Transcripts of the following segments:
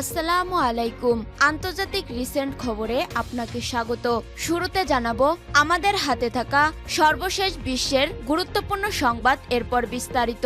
আসসালামু আলাইকুম। আন্তর্জাতিক রিসেন্ট খবরে আপনাকে স্বাগত। শুরুতে জানাব, আমাদের হাতে থাকা সর্বশেষ বিশ্বের গুরুত্বপূর্ণ সংবাদ, এরপর বিস্তারিত।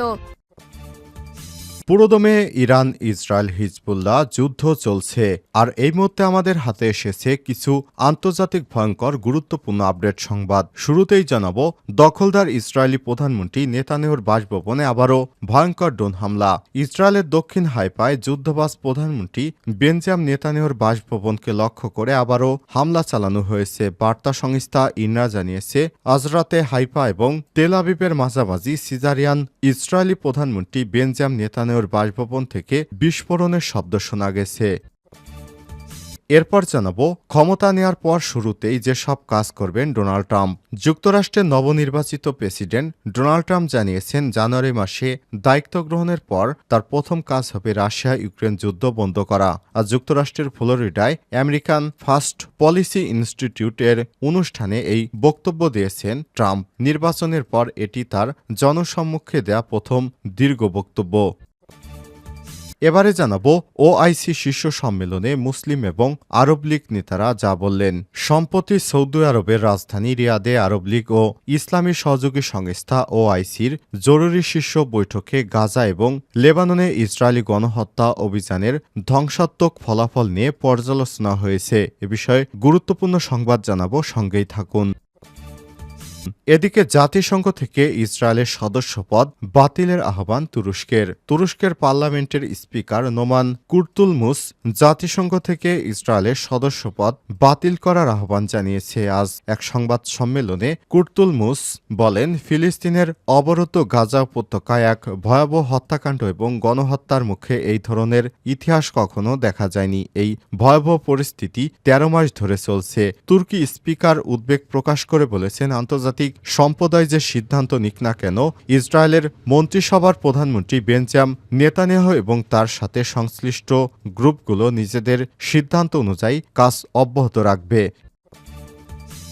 পুরোদমে ইরান, ইসরায়েল, হিজবুল্লাহ যুদ্ধ চলছে। আর এই মুহূর্তে আমাদের হাতে এসেছে কিছু আন্তর্জাতিক ভয়ঙ্কর, গুরুত্বপূর্ণ আপডেট সংবাদ। শুরুতেই জানাব, দখলদার ইসরায়েলি প্রধানমন্ত্রী নেতানেহর বাসভবনে আবারও ভয়ঙ্কর ড্রোন হামলা। ইসরায়েলের দক্ষিণ হাইপায় যুদ্ধবাস প্রধানমন্ত্রী বেঞ্জাম নেতানেহর বাসভবনকে লক্ষ্য করে আবারও হামলা চালানো হয়েছে। বার্তা সংস্থা ইনরা জানিয়েছে, আজরাতে হাইপা এবং তেল আবিবের মাঝামাঝি সিজারিয়ান ইসরায়েলি প্রধানমন্ত্রী বেঞ্জাম নেতানেহর বাসভবন থেকে বিস্ফোরণের শব্দ শোনা গেছে। এরপর জানাব, ক্ষমতা নেয়ার পর শুরুতেই যে সব কাজ করবেন ডোনাল্ড ট্রাম্প। যুক্তরাষ্ট্রের নবনির্বাচিত প্রেসিডেন্ট ডোনাল্ড ট্রাম্প জানিয়েছেন, জানুয়ারি মাসে দায়িত্ব গ্রহণের পর তার প্রথম কাজ হবে রাশিয়া ইউক্রেন যুদ্ধ বন্ধ করা। আর যুক্তরাষ্ট্রের ফ্লোরিডায় আমেরিকান ফার্স্ট পলিসি ইনস্টিটিউটের অনুষ্ঠানে এই বক্তব্য দিয়েছেন ট্রাম্প। নির্বাচনের পর এটি তার জনসম্মুখে দেয়া প্রথম দীর্ঘ বক্তব্য। এবারে জানাব ওআইসি শীর্ষ সম্মেলনে মুসলিম এবং আরব লীগ নেতারা যা বললেন। সম্প্রতি সৌদি আরবের রাজধানী রিয়াদে আরব লীগ ও ইসলামী সহযোগী সংস্থা ওআইসির জরুরি শীর্ষ বৈঠকে গাজা এবং লেবাননে ইসরায়েলি গণহত্যা অভিযানের ধ্বংসাত্মক ফলাফল নিয়ে পর্যালোচনা হয়েছে। এ বিষয়ে গুরুত্বপূর্ণ সংবাদ জানাব, সঙ্গেই থাকুন। এদিকে জাতিসংঘ থেকে ইসরায়েলের সদস্যপদ বাতিলের আহ্বান তুরস্কের। তুরস্কের পার্লামেন্টের স্পিকার নোমান কুর্তুলমুস জাতিসংঘ থেকে ইসরায়েলের সদস্যপদ বাতিল করার আহ্বান জানিয়েছে। আজ এক সংবাদ সম্মেলনে কুর্তুলমুস বলেন, ফিলিস্তিনের অবরত গাজা উপত্যকায় এক ভয়াবহ হত্যাকাণ্ড এবং গণহত্যার মুখে এই ধরনের ইতিহাস কখনো দেখা যায়নি। এই ভয়াবহ পরিস্থিতি তেরো মাস ধরে চলছে। তুর্কি স্পিকার উদ্বেগ প্রকাশ করে বলেছেন, আন্তর্জাতিক সম্প্রদায় যে সিদ্ধান্ত নিক না কেন, ইসরায়েলের মন্ত্রিসভার প্রধানমন্ত্রী বেঞ্জাম নেতানেহ এবং তার সাথে সংশ্লিষ্ট গ্রুপগুলো নিজেদের সিদ্ধান্ত অনুযায়ী কাজ অব্যাহত রাখবে।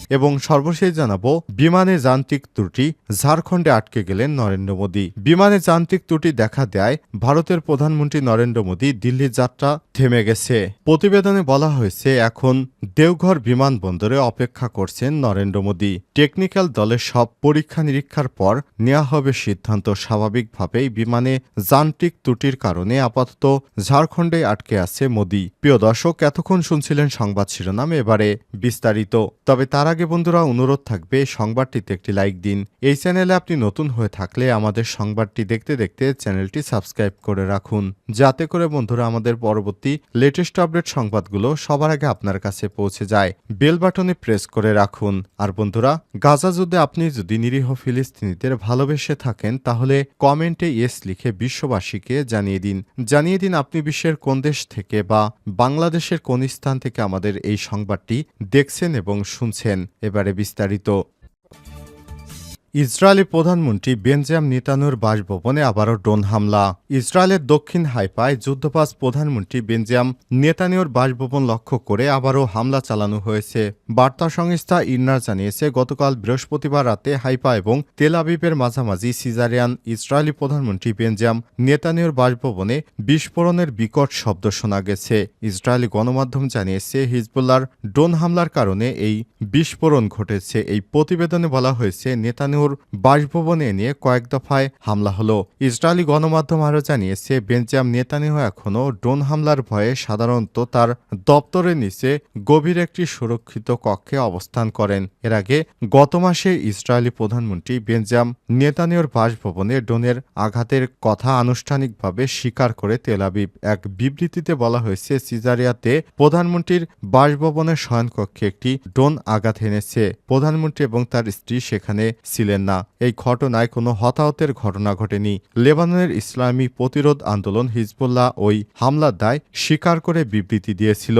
এবং সর্বশেষ জানাব, বিমানে যান্ত্রিক ত্রুটি ঝাড়খণ্ডে আটকে গেলেন নরেন্দ্র মোদী। বিমানে যান্ত্রিক ত্রুটি দেখা দেয় ভারতের প্রধানমন্ত্রী নরেন্দ্র মোদী দিল্লি যাত্রা থেমে গেছে। প্রতিবেদনে বলা হয়েছে, এখন দেওঘর বিমানবন্দরে অপেক্ষা করছেন নরেন্দ্র মোদী। টেকনিক্যাল দলের সব পরীক্ষা নিরীক্ষার পর নেওয়া হবে সিদ্ধান্ত। স্বাভাবিকভাবেই বিমানে যান্ত্রিক ত্রুটির কারণে আপাতত ঝাড়খণ্ডে আটকে আছে মোদী। প্রিয় দর্শক, এতক্ষণ শুনছিলেন সংবাদ শিরোনাম, এবারে বিস্তারিত। তবে তার আগে বন্ধুরা অনুরোধ থাকবে, সংবাদটিতে একটি লাইক দিন। এই চ্যানেলে আপনি নতুন হয়ে থাকলে আমাদের সংবাদটি দেখতে দেখতে চ্যানেলটি সাবস্ক্রাইব করে রাখুন। যাতে করে বন্ধুরা আমাদের পরবর্তী লেটেস্ট আপডেট সংবাদগুলো সবার আগে আপনার কাছে পৌঁছে যায়। বেল বাটনে প্রেস করে রাখুন। আর বন্ধুরা, গাজা যুদ্ধে আপনি যদি নিরীহ ফিলিস্তিনিদের ভালোবেসে থাকেন, তাহলে কমেন্টে ইয়েস লিখে বিশ্ববাসীকে জানিয়ে দিন। জানিয়ে দিন আপনি বিশ্বের কোন দেশ থেকে বা বাংলাদেশের কোন স্থান থেকে আমাদের এই সংবাদটি দেখছেন এবং শুনছেন। এবারে বিস্তারিত ইসরায়েলি প্রধানমন্ত্রী বেঞ্জাম নেতানুর বাসভবনে আবারও ড্রোন হামলা। ইসরায়েলের দক্ষিণ হাইপায় যুদ্ধবাজ প্রধানমন্ত্রী বেঞ্জাম নেতানিয়র বাসভবন লক্ষ্য করে আবারও হামলা চালানো হয়েছে। বার্তা সংস্থা ইন্নার জানিয়েছে, গতকাল বৃহস্পতিবার রাতে হাইফা এবং তেল আবিবের মাঝামাঝি সিজারিয়ান ইসরায়েলি প্রধানমন্ত্রী বেঞ্জাম নেতানিয়র বাসভবনে বিস্ফোরণের বিকট শব্দ শোনা গেছে। ইসরায়েলি গণমাধ্যম জানিয়েছে হিজবুল্লার ড্রোন হামলার কারণে এই বিস্ফোরণ ঘটেছে। এই প্রতিবেদনে বলা হয়েছে নেতানিয়র বাসভবনে নিয়ে কয়েক দফায় হামলা হলো। ইসরায়েলি গণমাধ্যম আরও জানিয়েছে বেঞ্জাম নেতানিহ এখনও ড্রোন হামলার ভয়ে সাধারণত তার দপ্তরের নিচে গভীর একটি সুরক্ষিত কক্ষে অবস্থান করেন। এর আগে গত মাসে ইসরায়েলি প্রধানমন্ত্রী বেঞ্জাম নেতানিয়র বাসভবনে ড্রোনের আঘাতের কথা আনুষ্ঠানিকভাবে স্বীকার করে তেলাবিব এক বিবৃতিতে বলা হয়েছে, সিজারিয়াতে প্রধানমন্ত্রীর বাসভবনের শয়নকক্ষে একটি ড্রোন আঘাত এনেছে। প্রধানমন্ত্রী এবং তার স্ত্রী সেখানে ছিলেন। না, এই ঘটনায় কোনো হতাহতের ঘটনা ঘটেনি। লেবাননের ইসলামী প্রতিরোধ আন্দোলন হিজবুল্লাহ ওই হামলার দায় স্বীকার করে বিবৃতি দিয়েছিল।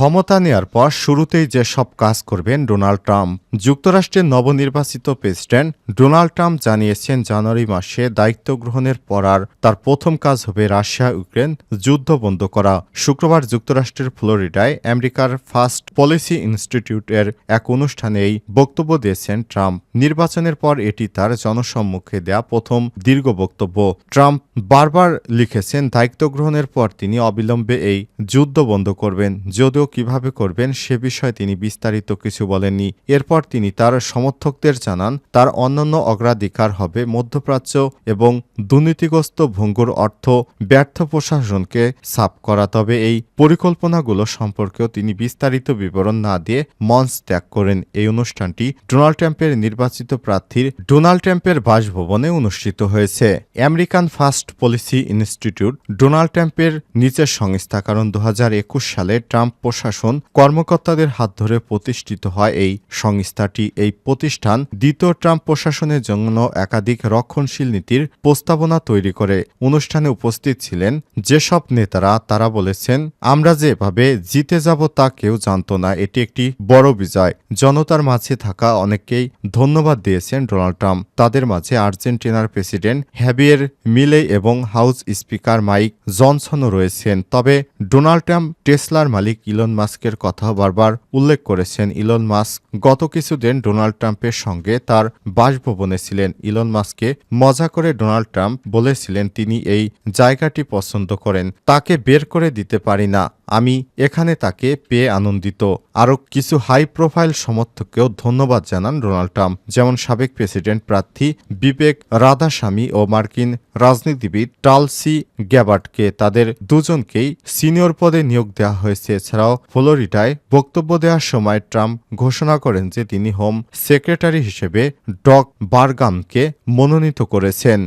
ক্ষমতা নেয়ার পর শুরুতেই যে সব কাজ করবেন ডোনাল্ড ট্রাম্প, যুক্তরাষ্ট্রের নবনির্বাচিত প্রেসিডেন্ট ডোনাল্ড ট্রাম্প জানিয়েছেন জানুয়ারি মাসে দায়িত্ব গ্রহণের পর আর তার প্রথম কাজ হবে রাশিয়া ইউক্রেন যুদ্ধ বন্ধ করা। শুক্রবার যুক্তরাষ্ট্রের ফ্লোরিডায় আমেরিকার ফার্স্ট পলিসি ইনস্টিটিউটের এক অনুষ্ঠানে এই বক্তব্য দিয়েছেন ট্রাম্প। নির্বাচনের পর এটি তার জনসম্মুখে দেয়া প্রথম দীর্ঘ বক্তব্য। ট্রাম্প বারবার লিখেছেন, দায়িত্ব গ্রহণের পর তিনি অবিলম্বে এই যুদ্ধ বন্ধ করবেন। যদিও কীভাবে করবেন সে বিষয়ে তিনি বিস্তারিত কিছু বলেননি। এরপর তিনি তার সমর্থকদের জানান, তার অন্যান্য অগ্রাধিকার হবে মধ্যপ্রাচ্য এবং দুর্নীতিগ্রস্ত ভঙ্গুর অর্থ ব্যর্থ প্রশাসনকে সাফ করা। তবে এই পরিকল্পনাগুলো সম্পর্কেও তিনি বিস্তারিত বিবরণ না দিয়ে মঞ্চ ত্যাগ করেন। এই অনুষ্ঠানটি ডোনাল্ড ট্রাম্পের নির্বাচিত প্রার্থীর ডোনাল্ড ট্রাম্পের বাসভবনে অনুষ্ঠিত হয়েছে। American first policy institute Donald ট্রাম্পের নিচের সংস্থা, কারণ দু হাজার একুশ সালে ট্রাম্প প্রশাসন কর্মকর্তাদের হাত ধরে প্রতিষ্ঠিত হয় এই সংস্থাটি। এই প্রতিষ্ঠান দ্বিতীয় ট্রাম্প প্রশাসনের জন্য একাধিক রক্ষণশীল নীতির প্রস্তাবনা তৈরি করে। অনুষ্ঠানে উপস্থিত ছিলেন যেসব নেতারা, তারা বলেছেন, আমরা যেভাবে জিতে যাব তা কেউ জানত না, এটি একটি বড় বিজয়। জনতার মাঝে থাকা অনেককেই ধন্যবাদ দিয়েছেন ডোনাল্ড ট্রাম্প। তাদের মাঝে আর্জেন্টিনার প্রেসিডেন্ট হ্যাবিয়ের মিলে এবং হাউস স্পিকার মাইক জনসনও রয়েছেন। তবে ডোনাল্ড ট্রাম্প টেসলার মালিক ইলন মাস্কের কথা বারবার উল্লেখ করেছেন। ইলন মাস্ক গত কিছুদিন ডোনাল্ড ট্রাম্পের সঙ্গে তার বাসভবনে ছিলেন। ইলন মাস্ককে মজা করে ডোনাল্ড ট্রাম্প বলেছিলেন, তিনি এই জায়গাটি পছন্দ করেন। তাকে বের করে দিতে পারি না। আমি এখানে তাকে পেয়ে আনন্দিত। আরও কিছু হাই প্রোফাইল সমর্থককেও ধন্যবাদ জানান ডোনাল্ড ট্রাম্প, যেমন সাবেক প্রেসিডেন্ট প্রার্থী বিবেক রাধাস্বামী ও মার্কিন রাজনীতিবিদ টালসি গ্যাবার্টকে। তাদের দুজনকেই সিনিয়র পদে নিয়োগ দেওয়া হয়েছে। এছাড়াও ফ্লোরিডায় বক্তব্য দেওয়ার সময় ট্রাম্প ঘোষণা করেন যে তিনি হোম সেক্রেটারি হিসেবে ডগ বারগামকে মনোনীত করেছেন।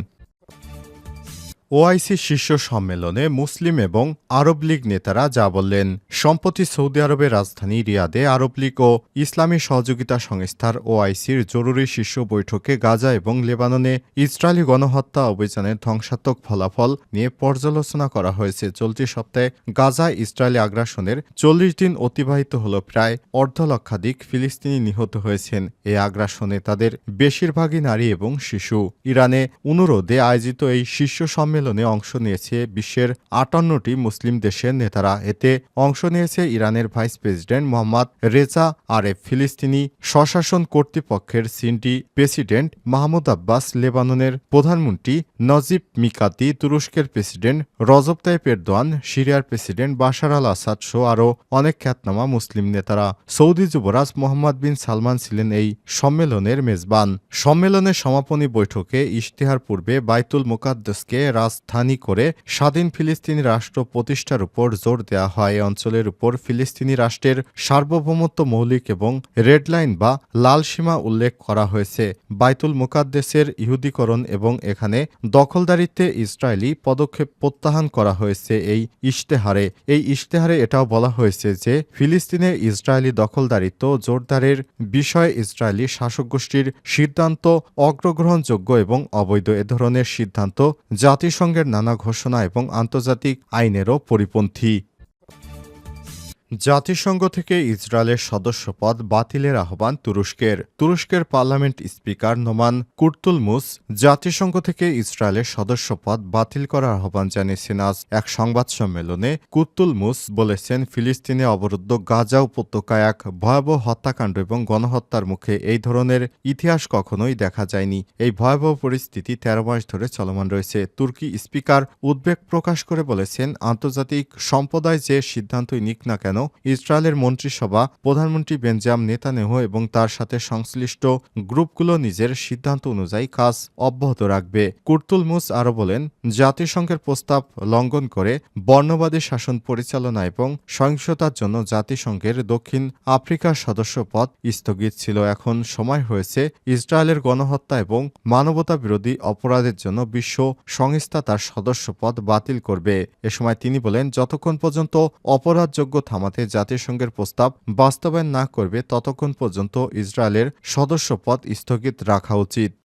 ওআইসি শীর্ষ সম্মেলনে মুসলিম এবং আরব লীগ নেতারা যা বললেন। সম্প্রতি সৌদি আরবের রাজধানী রিয়াদে আরব লীগ ও ইসলামী সহযোগিতা সংস্থার ওআইসির জরুরি শীর্ষ বৈঠকে গাজা এবং লেবাননে ইসরায়েলি গণহত্যা অভিযানের ধ্বংসাত্মক ফলাফল নিয়ে পর্যালোচনা করা হয়েছে। চলতি সপ্তাহে গাজা ইসরায়েলি আগ্রাসনের চল্লিশ দিন অতিবাহিত হল প্রায় অর্ধ লক্ষাধিক ফিলিস্তিনি নিহত হয়েছেন। এই আগ্রাসনে তাদের বেশিরভাগই নারী এবং শিশু। ইরানে অনুরোধে আয়োজিত এই শীর্ষ সম্মেলনে অংশ নিয়েছে বিশ্বের আটান্নটি মুসলিম দেশের নেতারা। এতে অংশ নিয়েছে ইরানের vice president Mohammad Reza Aref. ফিলিস্তিনি স্বশাসন কর্তৃপক্ষের সিনটি প্রেসিডেন্ট মাহমুদ আব্বাস। লেবাননের প্রধানমন্ত্রী নজিব মিকাতি। তুরস্কের প্রেসিডেন্ট রজব তাইপ এরদোয়ান। সিরিয়ার প্রেসিডেন্ট বাশার আল আসাদ সহ আরও অনেক খ্যাতনামা মুসলিম নেতারা। সৌদি যুবরাজ মোহাম্মদ বিন সালমান ছিলেন এই সম্মেলনের মেজবান। সম্মেলনের সমাপনী বৈঠকে ইশতেহার পূর্বে বাইতুল মোকাদ্দসকে রাজধানী করে স্বাধীন ফিলিস্তিনি রাষ্ট্র প্রতিষ্ঠার উপর জোর দেওয়া হয়। অঞ্চলের উপর ফিলিস্তিনি রাষ্ট্রের সার্বভৌমত্ব মৌলিক এবং রেড লাইন বা লাল সীমা উল্লেখ করা হয়েছে। বাইতুল মোকাদ্দেসের ইহুদিকরণ এবং এখানে দখলদারিত্বে ইসরায়েলি পদক্ষেপ প্রত্যাহার করা হয়েছে এই ইশতেহারে। এই ইশতেহারে এটাও বলা হয়েছে যে, ফিলিস্তিনে ইসরায়েলি দখলদারিত্ব জোরদারের বিষয়ে ইসরায়েলি শাসক গোষ্ঠীর সিদ্ধান্ত অগ্রগ্রহণযোগ্য এবং অবৈধ। এ ধরনের সিদ্ধান্ত জাতিসংঘের নানা ঘোষণা এবং আন্তর্জাতিক আইনেরও পরিপন্থী। জাতিসংঘ থেকে ইসরায়েলের সদস্যপদ বাতিলের আহ্বান তুরস্কের। তুরস্কের পার্লামেন্ট স্পিকার নোমান কুর্তুলমুস জাতিসংঘ থেকে ইসরায়েলের সদস্যপদ বাতিল করার আহ্বান জানিয়েছেন আজ এক সংবাদ সম্মেলনে কুর্তুলমুস বলেছেন, ফিলিস্তিনে অবরুদ্ধ গাজা উপত্যকায় এক ভয়াবহ হত্যাকাণ্ড এবং গণহত্যার মুখে এই ধরনের ইতিহাস কখনোই দেখা যায়নি। এই ভয়াবহ পরিস্থিতি তেরো মাস ধরে চলমান রয়েছে। তুর্কি স্পিকার উদ্বেগ প্রকাশ করে বলেছেন, আন্তর্জাতিক সম্প্রদায় যে সিদ্ধান্তই নিক না কেন ইসরায়েলের মন্ত্রিসভা, প্রধানমন্ত্রী বেঞ্জাম নেতানেহ এবং তার সাথে সংশ্লিষ্ট গ্রুপগুলো নিজের সিদ্ধান্ত অনুযায়ী কাজ অব্যাহত রাখবে। কুর্তুলমুস আরও বলেন, জাতিসংঘের প্রস্তাব লঙ্ঘন করে বর্ণবাদী শাসন পরিচালনা এবং সহিংসতার জন্য জাতিসংঘের দক্ষিণ আফ্রিকার সদস্যপদ স্থগিত ছিল। এখন সময় হয়েছে ইসরায়েলের গণহত্যা এবং মানবতা বিরোধী অপরাধের জন্য বিশ্ব সংস্থা তার সদস্যপদ বাতিল করবে। এ সময় তিনি বলেন, যতক্ষণ পর্যন্ত অপরাধযোগ্য থামাতে জাতিসংঘের প্রস্তাব বাস্তবায়ন না করবে ততক্ষণ পর্যন্ত ইসরায়েলের সদস্যপদ স্থগিত রাখা উচিত।